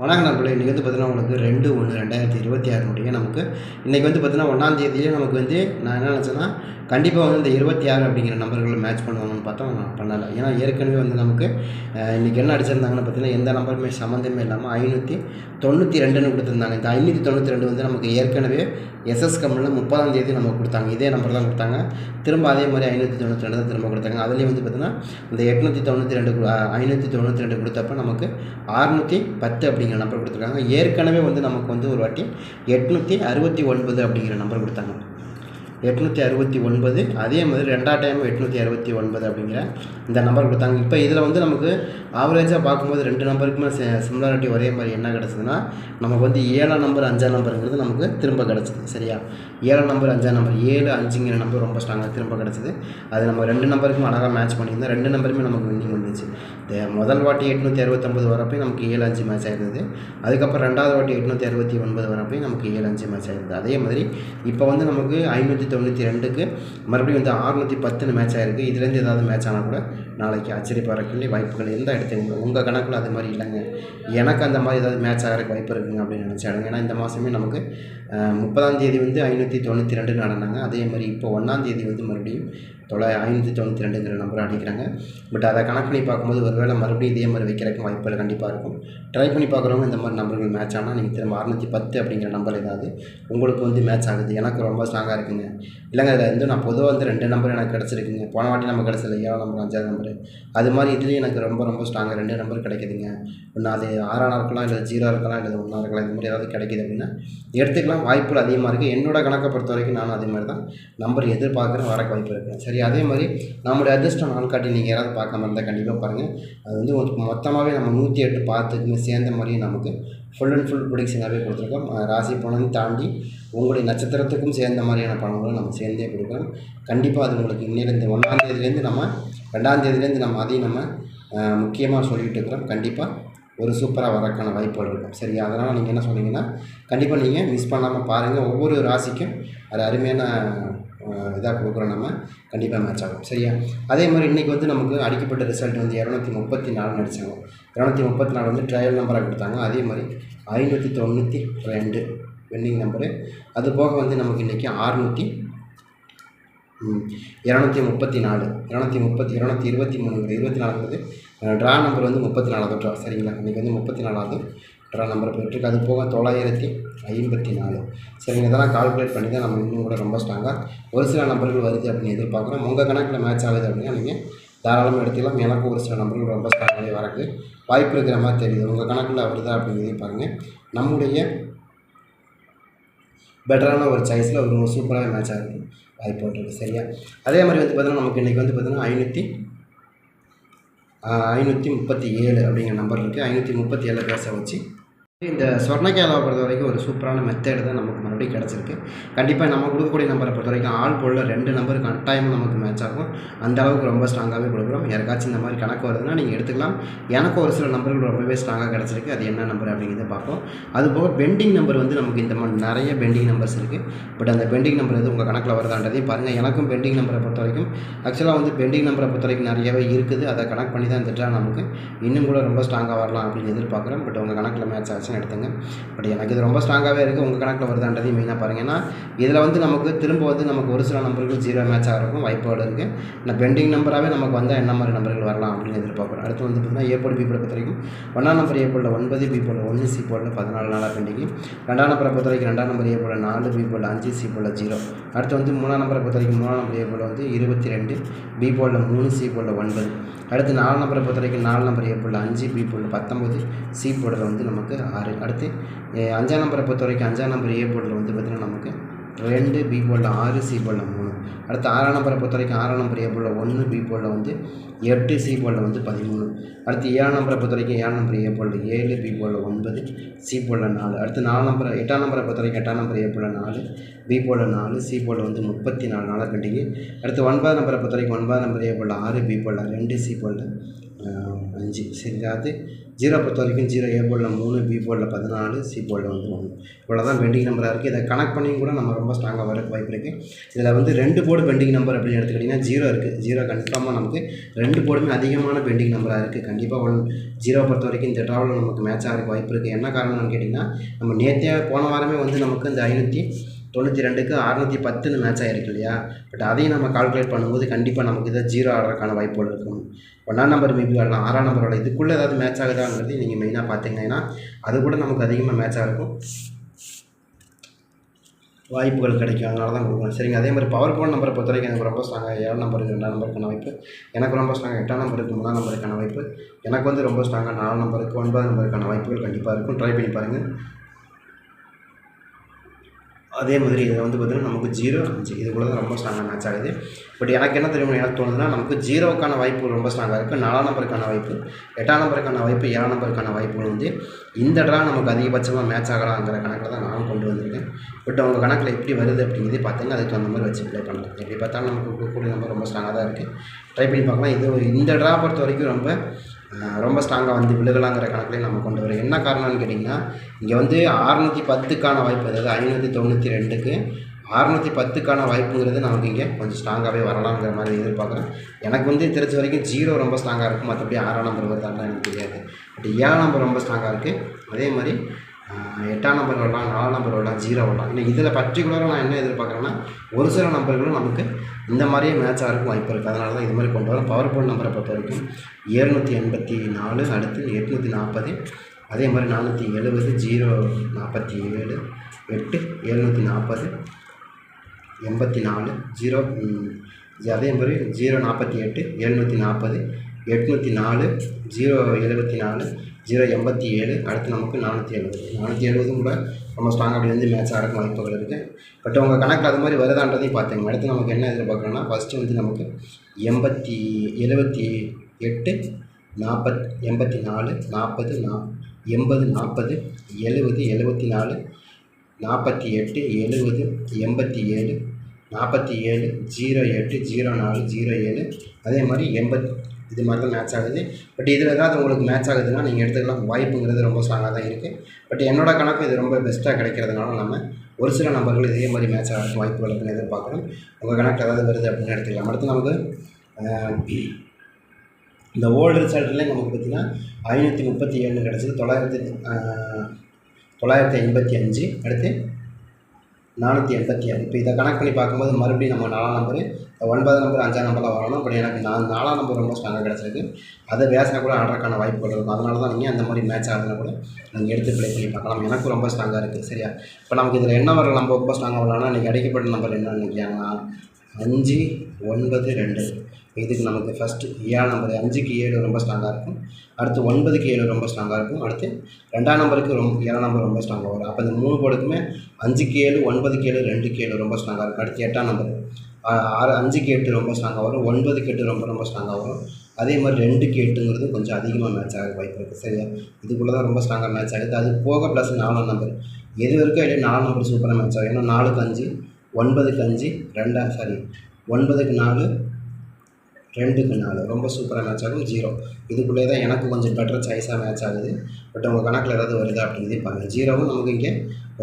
வணக்கம் நண்பர்களே. இன்றைக்கி வந்து பார்த்தீங்கன்னா உங்களுக்கு ரெண்டு ஒன்று ரெண்டாயிரத்தி இருபத்தி ஆறுனுடைய நமக்கு. இன்றைக்கி வந்து பார்த்தீங்கன்னா ஒன்றாந்தேதியே நமக்கு வந்து நான் என்ன நினச்சேன்னா கண்டிப்பாக வந்து இந்த இருபத்தி ஆறு அப்படிங்கிற நம்பர்களை மேட்ச் பண்ணுவாங்கன்னு பார்த்தா நான் பண்ணலை. ஏன்னா ஏற்கனவே வந்து நமக்கு இன்றைக்கி என்ன அடிச்சிருந்தாங்கன்னு பார்த்தீங்கன்னா எந்த நம்பருமே சம்மந்தமே இல்லாமல் ஐநூற்றி தொண்ணூற்றி ரெண்டுன்னு கொடுத்துருந்தாங்க. இந்த ஐநூற்றி தொண்ணூற்றி ரெண்டு வந்து நமக்கு ஏற்கனவே எஸ்எஸ் கம்பெனியில் முப்பதாம் தேதி நமக்கு கொடுத்தாங்க. இதே நம்பர் தான் கொடுத்தாங்க. திரும்ப அதே மாதிரி ஐநூற்றி தொண்ணூற்றி ரெண்டு தான் திரும்ப கொடுத்தாங்க. அதுலேயும் வந்து பார்த்தீங்கன்னா இந்த எட்நூற்றி தொண்ணூற்றி ரெண்டு ஐநூற்றி தொண்ணூற்றி ரெண்டு கொடுத்தப்ப நமக்கு அறுநூற்றி பத்து அப்படி அப்படிங்கிற நம்பர் கொடுத்துருக்காங்க. ஏற்கனவே வந்து நமக்கு வந்து ஒரு வாட்டி எட்நூற்றி அறுபத்தி ஒன்பது அப்படிங்கிற நம்பர் கொடுத்தாங்க. எட்நூற்றி அறுபத்தி ஒன்பது அதே மாதிரி ரெண்டாவது டைம் எட்நூற்றி அறுபத்தி ஒன்பது அப்படிங்கிற இந்த நம்பர் கொடுத்தாங்க. இப்போ இதில் வந்து நமக்கு ஆவரேஜாக பார்க்கும்போது ரெண்டு நம்பருக்குமே சிமிலாரிட்டி ஒரே மாதிரி என்ன கிடச்சதுன்னா நமக்கு வந்து ஏழாம் நம்பர் அஞ்சாம் நம்பருங்கிறது நமக்கு திரும்ப கிடச்சிது சரியா? ஏழாம் நம்பர் அஞ்சாம் நம்பர் ஏழு அஞ்சுங்கிற நம்பர் ரொம்ப ஸ்ட்ராங்காக திரும்ப கிடச்சிது. அது நம்ம ரெண்டு நம்பருக்கும் அழகாக மேட்ச் பண்ணியிருந்தோம் ரெண்டு நம்பருமே நமக்கு வின்னிங் வந்துச்சு. முதல் வாட்டி எட்நூற்றி அறுபத்தொம்பது வரப்போ நமக்கு ஏழு அஞ்சு மேட்ச் ஆயிருந்தது. அதுக்கப்புறம் ரெண்டாவது வாட்டி எட்நூற்றி அறுபத்தி ஒன்பது வரப்போ நமக்கு ஏழு அஞ்சு மேட்ச் ஆயிருந்தது. அதே மாதிரி இப்போ வந்து நமக்கு ஐநூற்றி தொண்ணூற்றி ரெண்டுக்கு மறுபடியும் வந்து அறுநூற்றி பத்துன்னு மேட்ச் ஆகிருக்கு இதுலேருந்து ஏதாவது மேட்ச் ஆனால் கூட நாளைக்கு ஆச்சரியப்படக்கூடிய வாய்ப்புகள் எந்த இடத்துக்கு உங்கள் கணக்கில் அது மாதிரி இல்லைங்க. எனக்கு அந்த மாதிரி ஏதாவது மேட்ச் ஆகிறதுக்கு வாய்ப்பு இருக்குங்க அப்படின்னு நினச்சாடுங்க ஏன்னா இந்த மாதமே நமக்கு முப்பதாம் தேதி வந்து ஐநூற்றி தொண்ணூற்றி ரெண்டு நடந்தாங்க. அதே மாதிரி இப்போ ஒன்றாம் தேதி வந்து மறுபடியும் தொள்ளா ஐநூற்றி தொண்ணூற்றி ரெண்டுங்கிற நம்பரை அடிக்கிறாங்க. பட் அதை கணக்கு பண்ணி பார்க்கும்போது ஒருவேளை மறுபடியும் இதே மாதிரி வைக்கிறதுக்கு வாய்ப்புகள் கண்டிப்பாக இருக்கும். ட்ரை பண்ணி பார்க்குறவங்க இந்த மாதிரி நம்பர்கள் மேட்ச் ஆனால் நீங்கள் திரும்ப அறுநூற்றி பத்து அப்படிங்கிற நம்பர் ஏதாவது உங்களுக்கு வந்து மேட்ச் ஆகுது. எனக்கு ரொம்ப ஸ்ட்ராங்காக இருக்குங்க. இல்லைங்க அதில் வந்து நான் பொதுவாக வந்து ரெண்டு நம்பர் எனக்கு கிடச்சிருக்குங்க. போன வாட்டி நம்ம கிடச்சல ஏழாம் நம்பர் அஞ்சாவது நம்பர் அது மாதிரி இதுலேயும் எனக்கு ரொம்ப ரொம்ப ஸ்ட்ராங்காக ரெண்டு நம்பர் கிடைக்குதுங்க. ஒன்று அது ஆறாக இருக்கலாம் இல்லை ஜீரோ இருக்கலாம் இல்லை ஒன்றா இருக்கலாம் இந்த மாதிரி ஏதாவது கிடைக்குது அப்படின்னா எடுத்துக்கலாம். வாய்ப்புகள் அதிகமாக இருக்குது என்னோட கணக்கை பொறுத்த வரைக்கும் நானும் அதே மாதிரி தான் நம்பர் எதிர்பார்க்குறேன் வரக்கு வாய்ப்பு இருக்குது சரி அதே மாதிரி நம்மளுடைய அதிர்ஷ்டம் நாள் காட்டி நீங்கள் யாராவது பார்க்காம இருந்தால் கண்டிப்பாக பாருங்கள் அது வந்து மொத்தமாகவே நம்ம நூற்றி எட்டு பார்த்துக்குமே சேர்ந்த மாதிரி நமக்கு ஃபுல் அண்ட் ஃபுல் ப்ரொடிக்ஷனாகவே கொடுத்துருக்கோம். ராசி பலன் தாண்டி உங்களுடைய நட்சத்திரத்துக்கும் சேர்ந்த மாதிரியான பணங்களும் நம்ம சேர்ந்தே கொடுக்குறோம் கண்டிப்பாக அது உங்களுக்கு இன்னிலேருந்து ஒன்றாம் தேதியிலேருந்து நம்ம ரெண்டாம் தேதியிலேருந்து நம்ம அதையும் நம்ம முக்கியமாக சொல்லிகிட்டு இருக்கிறோம். கண்டிப்பாக ஒரு சூப்பராக வரக்கான வாய்ப்புகள் இருக்கும். சரியா? அதனால் நீங்கள் என்ன சொன்னீங்கன்னா கண்டிப்பாக நீங்கள் மிஸ் பண்ணாமல் பாருங்கள் ஒவ்வொரு ராசிக்கும் அது அருமையான இதாக கொடுக்குறோம் நம்ம. கண்டிப்பாக மேட்ச் ஆகும். சரியா? அதே மாதிரி இன்றைக்கி வந்து நமக்கு அடிக்கப்பட்ட ரிசல்ட் வந்து இரநூத்தி முப்பத்தி நாலு அடித்தாங்க இரநூத்தி முப்பத்தி நாலு வந்து ட்ரையல் நம்பராக கொடுத்தாங்க. அதே மாதிரி ஐநூற்றி தொண்ணூற்றி ரெண்டு வின்னிங் நம்பரு அது போக வந்து நமக்கு இன்றைக்கி ஆறுநூற்றி இரநூத்தி முப்பத்தி நாலு இரநூத்தி முப்பத்தி இரநூத்தி இருபத்தி மூணு இருபத்தி நாலுங்கிறது ட்ரா நம்பர் வந்து முப்பத்தி நாலாவது ட்ரா சரிங்களா? இன்றைக்கி வந்து முப்பத்தி நாலாவது ட்ரா நம்பர் போயிட்டுருக்கு. அது போக தொள்ளாயிரத்தி ஐம்பத்தி நாலு சரிங்க இதெல்லாம் கால்குலேட் பண்ணி தான் நம்ம இன்னும் கூட ரொம்ப ஸ்ட்ராங்காக ஒரு சில நம்பர்கள் வருது அப்படின்னு எதிர்பார்க்குறோம். உங்கள் கணக்கில் மேட்ச் ஆகுது அப்படின்னா நீங்கள் தாராளமாக எடுத்துக்கலாம். எனக்கும் ஒரு சில நம்பர்கள் ரொம்ப ஸ்ட்ராங்காகவே வரக்கு வாய்ப்பு இருக்கிற மாதிரி தெரியுது. உங்கள் கணக்கில் வருதா அப்படிங்கிறதையும் பாருங்கள் நம்முடைய பெட்டரான ஒரு சாய்ஸில் ஒரு சூப்பராக மேட்ச் ஆகுது. வாய்ப்பு இருக்குது சரியா? அதே மாதிரி வந்து பார்த்தீங்கன்னா நமக்கு இன்றைக்கி வந்து பார்த்தீங்கன்னா ஐநூற்றி ஐநூற்றி முப்பத்தி ஏழு அப்படிங்கிற நம்பர் இருக்குது ஐநூற்றி முப்பத்தி ஏழு பேச வச்சு இந்த சொர்ணக்கேலாவை பொறுத்த வரைக்கும் ஒரு சூப்பரான மெத்தேடு தான் நமக்கு மறுபடியும் கிடச்சிருக்கு. கண்டிப்பாக நம்ம கொடுக்கக்கூடிய நம்பரை பொறுத்த வரைக்கும் ஆள் போல ரெண்டு நம்பர் கட்டாயமாக நமக்கு மேட்ச் ஆகும். அந்த அளவுக்கு ரொம்ப ஸ்ட்ராங்காகவே கொடுக்குறோம். யாருக்காச்சும் இந்த மாதிரி கணக்கு வருதுன்னா நீங்கள் எடுத்துக்கலாம். எனக்கு ஒரு சில நம்பர்கள் ரொம்பவே ஸ்ட்ராங்காக கிடச்சிருக்கு. அது என்ன நம்பர் அப்படிங்கிறத பார்ப்போம். அது போக பெண்டிங் நம்பர் வந்து நமக்கு இந்த மாதிரி நிறைய பெண்டிங் நம்பர்ஸ் இருக்குது பட் அந்த பெண்டிங் நம்பர் வந்து உங்கள் கணக்கில் வருதான்றதையும் பாருங்கள் எனக்கும் பெண்டிங் நம்பரை பொறுத்த வரைக்கும் ஆக்சுவலாக வந்து பெண்டிங் நம்பரை பொறுத்த வரைக்கும் நிறையவே இருக்குது. அதை கனெக்ட் பண்ணி தான் இந்த நமக்கு. இன்னும் கூட ரொம்ப ஸ்ட்ராங்காக வரலாம் அப்படின்னு எதிர்பார்க்குறேன் பட் உங்கள் கணக்கில் மேட்ச் ஆச்சுன்னு எடுத்துங்க. பட் எனக்கு இது ரொம்ப ஸ்ட்ராங்காகவே இருக்குது உங்கள் கணக்கில் வருதான்றதையும் மெயினாக பாருங்க. ஏன்னா இதில் வந்து நமக்கு திரும்ப வந்து நமக்கு ஒரு சில நம்பர்கள் ஜீரோ மேட்ச் ஆகிறதுக்கும் வாய்ப்புகள் இருக்குது இந்த பெண்டிங் நம்பராகவே நமக்கு வந்தால் என்ன மாதிரி நம்பர்கள் வரலாம் அப்படின்னு எதிர்பார்க்குறோம். அடுத்து வந்து பார்த்தீங்கன்னா ஏ போர்டு பி பொறுத்த வரைக்கும் ஒன்றாம் நம்பர் ஏ போர்டில் ஒன்பது பி ஒன்று சி பதினாலு நாளாக பெண்டிங் ரெண்டாம் நம்பரை பொறுத்த வரைக்கும் ரெண்டாம் நம்பர் ஏ போல் நாலு பி போர்டில் அஞ்சு சி போர்டில் ஜீரோ அடுத்து வந்து மூணாம் நம்பரை பொறுத்த வரைக்கும் மூணாம் நம்பர் ஏ போல் வந்து இருபத்தி ரெண்டு பி மூணு சி போர்டில் ஒன்பது. அடுத்து நாலு நம்பரை பொறுத்த வரைக்கும் நாலு நம்பர் ஏ போர்டில் அஞ்சு பி போர்டில் பத்தொம்பது சி போர்டில் வந்து நமக்கு ஆறு. அடுத்து அஞ்சாம் நம்பரை பொறுத்த வரைக்கும் அஞ்சாம் நம்பர் ஏ போர்டில் வந்து பார்த்திங்கன்னா நமக்கு ரெண்டு பி போர்டில் ஆறு சி போர்டில் மூணு அடுத்து ஆறாம் நம்பரை பொறுத்த வரைக்கும் ஆறாம் நம்பர் ஏ போர்டில் ஒன்று பி போலில் வந்து எட்டு சி போலில் வந்து பதிமூணு. அடுத்து ஏழாம் நம்பரை பொறுத்த வரைக்கும் ஏழாம் நம்பர் ஏ போர்டில் ஏழு பி போலில் ஒன்பது சி போலில் நாலு. அடுத்து நாலு நம்பர் எட்டாம் நம்பரை பொறுத்த வரைக்கும் எட்டாம் நம்பர் ஏ போர்டில் நாலு பி போர்டில் நாலு சி போலில் வந்து முப்பத்தி நாலு நாளாக பெண்டிங்கு அடுத்து ஒன்பது நம்பரை பொறுத்த வரைக்கும் ஒன்பது நம்பர் ஏ போர்டில் ஆறு பி போர்டில் ரெண்டு சி போலில் அஞ்சு. சரி அது ஜீரோ பொறுத்த வரைக்கும் ஜீரோ ஏ போர்டில் மூணு பி போர்டில் பதினாலு சி போர்டில் வந்து ஒன்று இவ்வளோ தான் பெண்டிங் நம்பராக இருக்குது இதை கனெக்ட் பண்ணியும் கூட நம்ம ரொம்ப ஸ்ட்ராங்காக வரக்கு வாய்ப்பு இருக்குது இதில் வந்து ரெண்டு ரெண்டு போர்டு பெண்டிங் நம்பர் அப்படின்னு எடுத்துக்கிட்டிங்கன்னா ஜீரோ இருக்குது ஜீரோ கன்ஃபார்மாக நமக்கு ரெண்டு போர்டுமே அதிகமான பெண்டிங் நம்பராக இருக்குது கண்டிப்பாக ஒன் ஜீரோ பொறுத்த வரைக்கும் இந்த ட்ராவலில் நமக்கு மேட்ச் ஆகிறதுக்கு வாய்ப்பு இருக்குது என்ன காரணம்னு கேட்டிங்கன்னா நம்ம நேற்றே போன வாரமே வந்து நமக்கு இந்த ஐநூற்றி தொண்ணூற்றி ரெண்டுக்கு அறநூற்றி பத்துன்னு மேட்ச் ஆகிருக்கு இல்லையா? பட் அதையும் நம்ம கால்குலேட் பண்ணும்போது கண்டிப்பாக நமக்கு இதை ஜீரோ ஆடுறதுக்கான வாய்ப்புகள் இருக்கும். ஒன்றாம் நம்பர் மேபி வரலாம் ஆறாம் நம்பரோட இதுக்குள்ளே ஏதாவது மேட்ச் ஆகுதாங்கிறது நீங்கள் மெயினாக பார்த்தீங்கன்னா அது கூட நமக்கு அதிகமாக மேட்ச் ஆகிருக்கும் வாய்ப்புகள் கிடைக்கும். அதனால தான் கொடுக்கணும். சரிங்க. அதே மாதிரி பவர் போன் நம்பரை பொறுத்த வரைக்கும் எனக்கு ரொம்ப ஸ்ட்ராங்காக ஏழு நம்பருக்கு ரெண்டாம் நம்பருக்கான வாய்ப்பு. எனக்கு ரொம்ப ஸ்ட்ராங்காக எட்டாம் நம்பருக்கு மூணாம் நம்பருக்கான வாய்ப்பு. எனக்கு வந்து ரொம்ப ஸ்ட்ராங்காக நாலு நம்பருக்கு ஒன்பதாம் நம்பருக்கான வாய்ப்புகள் கண்டிப்பாக இருக்கும். ட்ரை பண்ணி பாருங்கள் அதே மாதிரி இதில் வந்து பார்த்திங்கன்னா நமக்கு ஜீரோ அஞ்சு. இதுக்குள்ள தான் ரொம்ப ஸ்ட்ராங்காக மேட்ச் ஆகுது. பட் எனக்கு என்ன தெரியும் எனக்கு தோணுதுன்னா நமக்கு ஜீரோக்கான வாய்ப்பு ரொம்ப ஸ்ட்ராங்காக இருக்குது நாலாம் நம்பருக்கான வாய்ப்பு எட்டாம் நம்பருக்கான வாய்ப்பு ஏழாம் நம்பருக்கான வாய்ப்புகள் வந்து இந்த ட்ரா நமக்கு அதிகபட்சமாக மேட்ச் ஆகலாங்கிற கணக்கில் தான் நானும் கொண்டு வந்திருக்கேன். பட் அவங்க கணக்கில் எப்படி வருது அப்படிங்கிறதே பார்த்தீங்கன்னா அதுக்கு தகுந்த மாதிரி வச்சு ப்ளே பண்ணலாம். எப்படி பார்த்தாலும் நமக்கு கூடிய நம்பர் ரொம்ப ஸ்ட்ராங்காக தான் இருக்குது ட்ரை பண்ணி பார்க்கலாம். இது இந்த ட்ரா பொறுத்த வரைக்கும் ரொம்ப ரொம்ப ஸ்ட்ராங்காக வந்து விழுகலாங்கிற கணக்கிலே நம்ம கொண்டு வரோம் என்ன காரணம்னு கேட்டிங்கன்னா இங்கே வந்து அறுநூற்றி பத்துக்கான வாய்ப்பு அதாவது ஐநூற்றி தொண்ணூற்றி ரெண்டுக்கு அறுநூற்றி பத்துக்கான வாய்ப்புங்கிறது நமக்கு இங்கே கொஞ்சம் ஸ்ட்ராங்காகவே வரலாங்கிற மாதிரி எதிர்பார்க்குறேன். எனக்கு வந்து தெரிஞ்ச வரைக்கும் ஜீரோ ரொம்ப ஸ்ட்ராங்காக இருக்கும். மற்றபடி ஆறாம் நம்பர் வருதான்னு எனக்கு தெரியாது. பட் ஏழாம் நம்பர் ரொம்ப ஸ்ட்ராங்காக இருக்குது அதே மாதிரி எட்டாம் நம்பர் வரலாம் நாலு நம்பர் வரலாம் ஜீரோ வரலாம் இல்லை இதில் பர்டிகுலராக நான் என்ன எதிர்பார்க்குறேன்னா ஒரு சில நம்பர்களும் நமக்கு இந்த மாதிரியே மேட்ச் ஆகிறதுக்கு வாய்ப்பு இருக்குது அதனால தான் இது மாதிரி கொண்டு வரோம். பவர் போர்ட் நம்பரை பொறுத்த வரைக்கும் ஏழ்நூற்றி எண்பத்தி நாலு அடுத்து எட்நூற்றி நாற்பது அதே மாதிரி நானூற்றி எழுபது ஜீரோ நாற்பத்தி ஏழு எட்டு எழுநூற்றி நாற்பது எண்பத்தி நாலு ஜீரோ அதே மாதிரி ஜீரோ நாற்பத்தி எட்டு எழுநூற்றி நாற்பது எட்நூற்றி நாலு ஜீரோ எழுபத்தி நாலு ஜீரோ எண்பத்தி ஏழு அடுத்து நமக்கு நானூற்றி எழுபது நானூற்றி எழுபதும் கூட ரொம்ப ஸ்ட்ராங் அப்படி வந்து மேட்ச் ஆகிறதுக்கு வாய்ப்புகள் இருக்குது பட் உங்கள் கணக்கில் அது மாதிரி வருதான்றதையும் பார்த்தேங்க அடுத்து நமக்கு என்ன எதிர்பார்க்குறோன்னா ஃபஸ்ட்டு வந்து நமக்கு எண்பத்தி எழுபத்தி எட்டு நாற்பத் எண்பத்தி நாலு நாற்பது நா எண்பது நாற்பது எழுபது எழுபத்தி நாலு நாற்பத்தி எட்டு எழுபது எண்பத்தி ஏழு நாற்பத்தி ஏழு ஜீரோ எட்டு ஜீரோ நாலு ஜீரோ ஏழு. அதே மாதிரி எண்பத் இது மாதிரி தான் மேட்ச் ஆகுது. பட் இதில் ஏதாவது உங்களுக்கு மேட்ச் ஆகுதுன்னா நீங்கள் எடுத்துக்கலாம். வாய்ப்புங்கிறது ரொம்ப ஸ்ட்ராங்காக தான் இருக்குது பட் என்னோட கணக்கு இது ரொம்ப பெஸ்ட்டாக கிடைக்கிறதுனால நம்ம ஒரு சில நம்பர்கள் இதே மாதிரி மேட்ச் ஆகிறதுக்கு வாய்ப்புகள் இருக்குன்னு எதிர்பார்க்குறோம். உங்கள் கணக்கு ஏதாவது வருது அப்படின்னு எடுத்துக்கலாம். அடுத்து நமக்கு இந்த ஓல்டு ரிசல்ட்லேயே நமக்கு பார்த்திங்கன்னா ஐநூற்றி முப்பத்தி ஏழு கிடச்சிது. தொள்ளாயிரத்தி தொள்ளாயிரத்தி எண்பத்தி அஞ்சு. அடுத்து நானூற்றி எண்பத்தி ஏழு. இப்போ இதை கணக்கு பண்ணி பார்க்கும்போது மறுபடியும் நம்ம நாலாம் நம்பரு ஒன்பதாம் நம்பர் அஞ்சாம் நம்பரில் வரணும். பட் எனக்கு நான் நாலாம் நம்பர் ரொம்ப ஸ்ட்ராங்காக கிடச்சிருக்கு. அதை பேசினா கூட ஆடுறதுக்கான வாய்ப்புகள் இருக்கும். அதனால தான் நீங்கள் அந்த மாதிரி மேட்ச் ஆகுதுன்னா கூட நீங்கள் எடுத்து ப்ளே பண்ணி பார்க்கலாம். எனக்கும் ரொம்ப ஸ்ட்ராங்காக இருக்குது சரியா? இப்போ நமக்கு இதில் என்ன வர நம்ம ரொம்ப ஸ்ட்ராங்காக வரலாம்னா இன்றைக்கி அடிக்கப்பட்ட நம்பர் என்ன நினைக்கிறாங்கன்னா அஞ்சு ஒன்பது ரெண்டு. இதுக்கு நமக்கு ஃபஸ்ட்டு ஏழாம் நம்பர் அஞ்சுக்கு ஏழு ரொம்ப ஸ்ட்ராங்காக இருக்கும். அடுத்து ஒன்பதுக்கு ஏழு ரொம்ப ஸ்ட்ராங்காக இருக்கும். அடுத்து ரெண்டாம் நம்பருக்கு ரொம்ப ஏழாம் நம்பர் ரொம்ப ஸ்ட்ராங்காக வரும். அப்போ இந்த மூணு போர்டுக்குமே அஞ்சுக்கு ஏழு ஒன்பதுக்கு ஏழு ரெண்டுக்கு ஏழு ரொம்ப ஸ்ட்ராங்காக இருக்கும். அடுத்து எட்டாம் நம்பர் ஆறு அஞ்சுக்கு எட்டு ரொம்ப ஸ்ட்ராங்காக வரும். ஒன்பதுக்கு எட்டு ரொம்ப ரொம்ப ஸ்ட்ராங்காக வரும். அதே மாதிரி ரெண்டுக்கு எட்டுங்கிறது கொஞ்சம் அதிகமாக மேட்ச் ஆக வாய்ப்பு இருக்குது சரியா? இதுக்குள்ளே தான் ரொம்ப ஸ்ட்ராங்காக மேட்ச் ஆகுது. அது போக ப்ளஸ் நாலாம் நம்பர் எது வரைக்கும் இல்லை நாலாம் நம்பர் சூப்பராக மேட்ச் ஆகும்? ஏன்னா நாலுக்கு அஞ்சு ஒன்பதுக்கு அஞ்சு ரெண்டா சாரி ஒன்பதுக்கு நாலு ரெண்டுக்கு நாலு. ரொம்ப சூப்பராக மேட்ச் ஆகும். ஜீரோ இதுக்குள்ளே தான் எனக்கு கொஞ்சம் பெட்டர் சாய்ஸாக மேட்ச் ஆகுது. பட் உங்கள் கணக்கில் ஏதாவது வருதா அப்படிங்கிறதே பாருங்கள் ஜீரோவும் நமக்கு இங்கே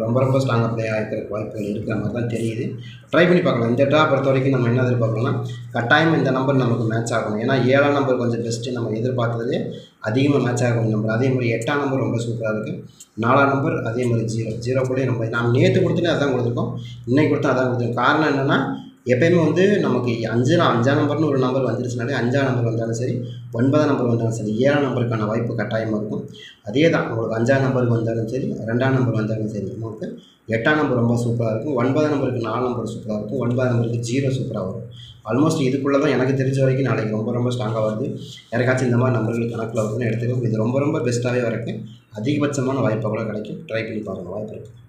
ரொம்ப ரொம்ப ஸ்ட்ராங்காக ப்ளே ஆகிக்கிறதுக்கு வாய்ப்புகள் இருக்கிற மாதிரி தான் தெரியுது. ட்ரை பண்ணி பார்க்கலாம். இந்த ட்ரா பொறுத்த வரைக்கும் நம்ம என்ன எதிர்பார்க்கலாம்னா கட்டாயம் இந்த நம்பர் நமக்கு மேட்ச் ஆகணும். ஏன்னா ஏழாம் நம்பர் கொஞ்சம் பெஸ்ட்டு நம்ம எதிர்பார்த்ததே. அதிகமாக மேட்ச் ஆகும் நம்பர் அதே மாதிரி எட்டாம் நம்பர் ரொம்ப சூப்பராக இருக்குது நாலாம் நம்பர் அதே மாதிரி ஜீரோ ஜீரோ கூட நம்ம நாம் நேற்று கொடுத்துட்டு அதான் கொடுத்துருக்கோம். இன்றைக்கி கொடுத்தா அதான் கொடுத்துருக்கோம். காரணம் என்னென்னா எப்பயுமே வந்து நமக்கு அஞ்சு அஞ்சாம் நம்பர்னு ஒரு நம்பர் வந்துருச்சுனாலே அஞ்சாம் நம்பர் வந்தாலும் சரி ஒன்பதாம் நம்பர் வந்தாலும் சரி ஏழாம் நம்பருக்கான வாய்ப்பு கட்டாயமாக இருக்கும். அதே தான் உங்களுக்கு அஞ்சாம் நம்பருக்கு வந்தாலும் சரி ரெண்டாம் நம்பர் வந்தாலும் சரி உங்களுக்கு எட்டாம் நம்பர் ரொம்ப சூப்பராக இருக்கும் ஒன்பதாம் நம்பருக்கு நாலு நம்பர் சூப்பராக இருக்கும் ஒன்பதாம் நம்பருக்கு ஜீரோ சூப்பராக வரும். ஆல்மோஸ்ட் இதுக்குள்ளே தான் எனக்கு தெரிஞ்ச வரைக்கும் நாளைக்கு ரொம்ப ரொம்ப ஸ்ட்ராங்காக வருது. யாருக்காச்சும் இந்த மாதிரி நம்பர்கள் கணக்கில் வருதுன்னு எடுத்துக்கோங்க. இது ரொம்ப ரொம்ப பெஸ்ட்டாகவே வரைக்கும் அதிகபட்சமான வாய்ப்பாக கூட கிடைக்கும். ட்ரை பண்ணி பாருங்கள் வாய்ப்பு இருக்குது